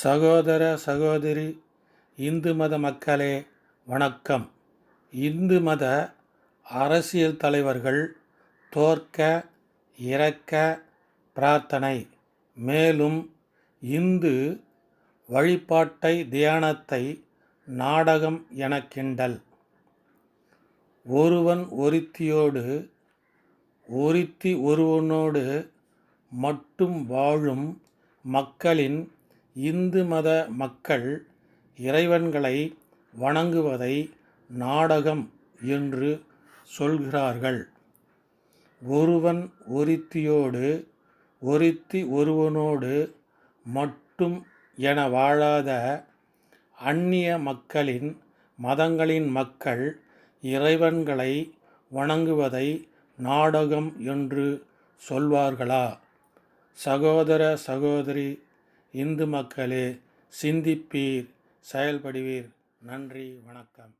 சகோதர சகோதரி இந்து மத மக்களே வணக்கம். இந்து மத அரசியல் தலைவர்கள் தோற்க இறக்க பிரார்த்தனை. மேலும் இந்து வழிபாட்டை தியானத்தை நாடகம் என கிண்டல். ஒருவன் ஒருத்தியோடு ஒருத்தி ஒருவனோடு மட்டும் வாழும் மக்களின் இந்து மத மக்கள் இறைவன்களை வணங்குவதை நாடகம் என்று சொல்கிறார்கள். ஒருவன் ஒருத்தியோடு ஒருத்தி ஒருவனோடு மட்டும் என வாழாத அந்நிய மக்களின் மதங்களின் மக்கள் இறைவன்களை வணங்குவதை நாடகம் என்று சொல்வார்களா? சகோதர சகோதரி இந்து மக்களே சிந்திப்பீர் செயல்படுவீர். நன்றி வணக்கம்.